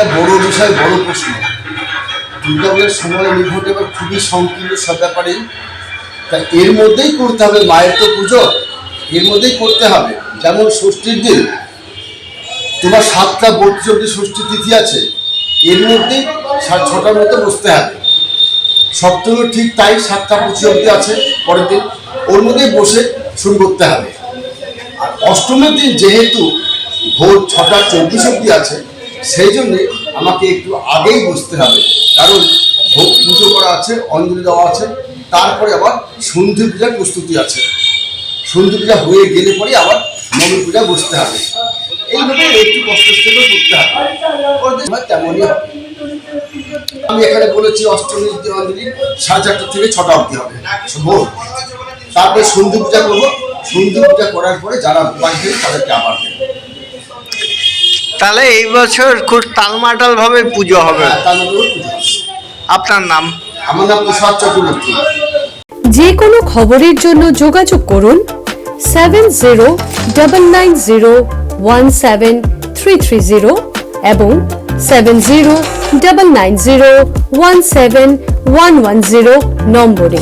একটা বড় বিষয়, বড় প্রশ্ন। দুর্গাপুরের সময় নির্ভর এবার খুবই সংকীর্ণ সব ব্যাপারেই তা এর মধ্যেই করতে হবে মায়ের তো পুজো, এর মধ্যেই করতে হবে। যেমন ষষ্ঠীর দিন, তোমার সাতটা বত্রিশ অব্দি ষষ্ঠী তিথি আছে, এর মধ্যেই সাত ছটার মধ্যে বসতে হবে। সপ্তমী ঠিক তাই সাতটা পঁচিশ অব্দি আছে পরের দিন, ওর মধ্যেই বসে শুরু করতে হবে। আর অষ্টমীর দিন যেহেতু ভোর ছটা চব্বিশ অব্দি আছে সেই জন্যে আমাকে একটু আগেই বসতে হবে। কারণ ভোগ পুজো করা আছে, অঞ্জলি দেওয়া আছে, তারপরে আবার সন্ধি পূজার প্রস্তুতি আছে। সন্ধি পূজা হয়ে গেলে পরে আবার নবমী পূজা বসতে হবে। এইভাবে একটু কষ্ট করে করতে হবে। তেমনই আমি এখানে বলেছি অষ্টমীর দিন অঞ্জলি সাড়ে চারটা থেকে ছটা অবধি হবে। ভোর তারপরে সন্ধি পূজা করব। সন্ধি পূজা করার পরে যারা বাড়ি তাদেরকে আবার দেবো। তাহলে এই বছর খুব টালমাটাল ভাবে পুজো হবে। হ্যাঁ পুজো হবে। আপনার নাম? আমার নাম তুষার চক্রবর্তী। যে কোনো খবরের জন্য যোগাযোগ করুন seven zero double nine zero one seven three three zero এবং seven zero double nine zero one seven one one zero নম্বরে।